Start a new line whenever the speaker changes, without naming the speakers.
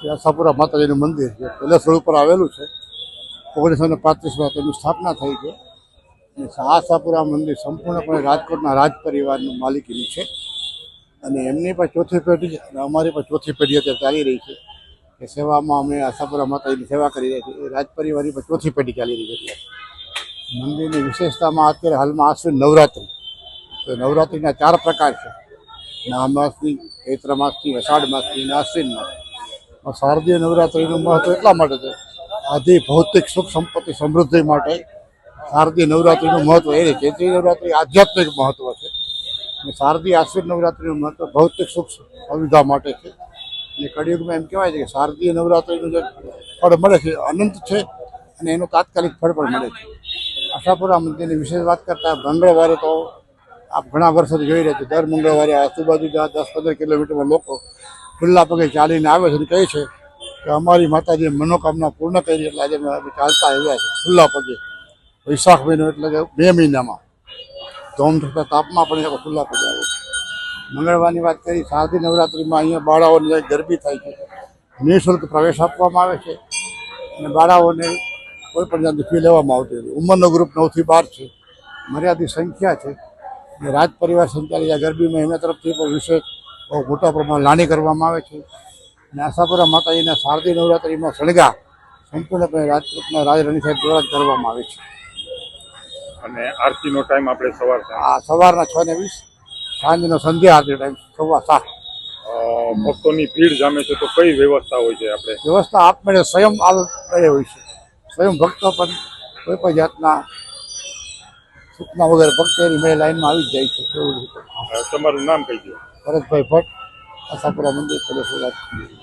શ્રી આશાપુરા માતાજીનું મંદિર જે પહેલા સ્થળ ઉપર આવેલું છે. ઓગણીસો ને પાંત્રીસમાં તેની સ્થાપના થઈ છે. અને આશાપુરા મંદિર સંપૂર્ણપણે રાજકોટના રાજ પરિવારનું માલિકીનું છે. અને એમની પણ ચોથી પેઢી અને અમારી પણ ચોથી પેઢી અત્યારે ચાલી રહી છે એ સેવામાં અમે આશાપુરા માતાજીની સેવા કરી રહ્યા છીએ. એ રાજ પરિવારની પણ ચોથી પેઢી ચાલી રહી છે મંદિરની વિશેષતામાં અત્યારે હાલમાં આશ્વિન નવરાત્રિ. તો નવરાત્રિના ચાર પ્રકાર છે. ના માસની, ચૈત્ર માસની, અષાઢ માસની અને આશ્વિન માસ. શારદીય નવરાત્રિનું મહત્વ એટલા માટે છે. આધી ભૌતિક સુખ સંપત્તિ સમૃદ્ધિ માટે શારદીય નવરાત્રિનું મહત્વ એ ચૈત્રી નવરાત્રિ આધ્યાત્મિક મહત્વ છે. અને શારદીય આશ્વિન નવરાત્રિનું મહત્વ ભૌતિક સુખ સુવિધા માટે છે. અને કળિયુગમાં એમ કહેવાય છે કે શારદીય નવરાત્રિનું જે ફળ મળે છે અનંત છે અને એનું તાત્કાલિક ફળ પણ મળે છે. આશાપુરા મંદિરની વિશેષ વાત કરતા મંગળવારે તો આપ ઘણા વર્ષોથી જોઈ રહ્યા છે. દર મંગળવારે આજુબાજુના દસ પંદર કિલોમીટરમાં લોકો ખુલ્લા પગે ચાલીને આવે છે અને કહે છે કે અમારી માતાજીએ મનોકામના પૂર્ણ કરી એટલે આજે ચાલતા આવ્યા છે, ખુલ્લા પગે. વૈશાખ મહિનો એટલે કે બે મહિનામાં. ધોમ થતા તાપમાં પણ ખુલ્લા પગે આવે છે. મંગળવારની વાત કરી, શારદી નવરાત્રિમાં અહીંયા બાળાઓને ગરબી થાય છે. નિઃશુલ્ક પ્રવેશ આપવામાં આવે છે અને બાળાઓને કોઈ પણ જાતની ફી લેવામાં આવતી નથી. ઉંમરનો ગ્રુપ નવથી બાર છે. મર્યાદિત સંખ્યા છે. રાજ પરિવાર સંચાલિત આ ગરબીમાં એમના તરફથી પણ વિશેષ બહુ મોટા પ્રમાણમાં લાણી કરવામાં આવે છે. અને આશાપુરા માતાજીના શારદી નવરાત્રિમાં સળગા સંપૂર્ણપણે રાજકોટના રાજ રણી સાહેબ દ્વારા જ કરવામાં આવે છે.
અને આરતીનો ટાઈમ આપણે સવાર.
આ સવારના છ ને વીસ સાંજનો સંધ્યા આરતી ટાઈમ સવા સાત.
ભક્તોની ભીડ જામે છે તો કઈ વ્યવસ્થા હોય છે આપણે?
વ્યવસ્થા આપમેળે સ્વયં આવે હોય છે. સ્વયં ભક્તો પણ કોઈ પણ જાતના સૂચના વગર ભક્તો એની મેં લાઈનમાં આવી જ જાય છે.
તમારું નામ કહી દો
ભરતભાઈ ભટ્ટ આશાપુરા મંદિર રાજકોટ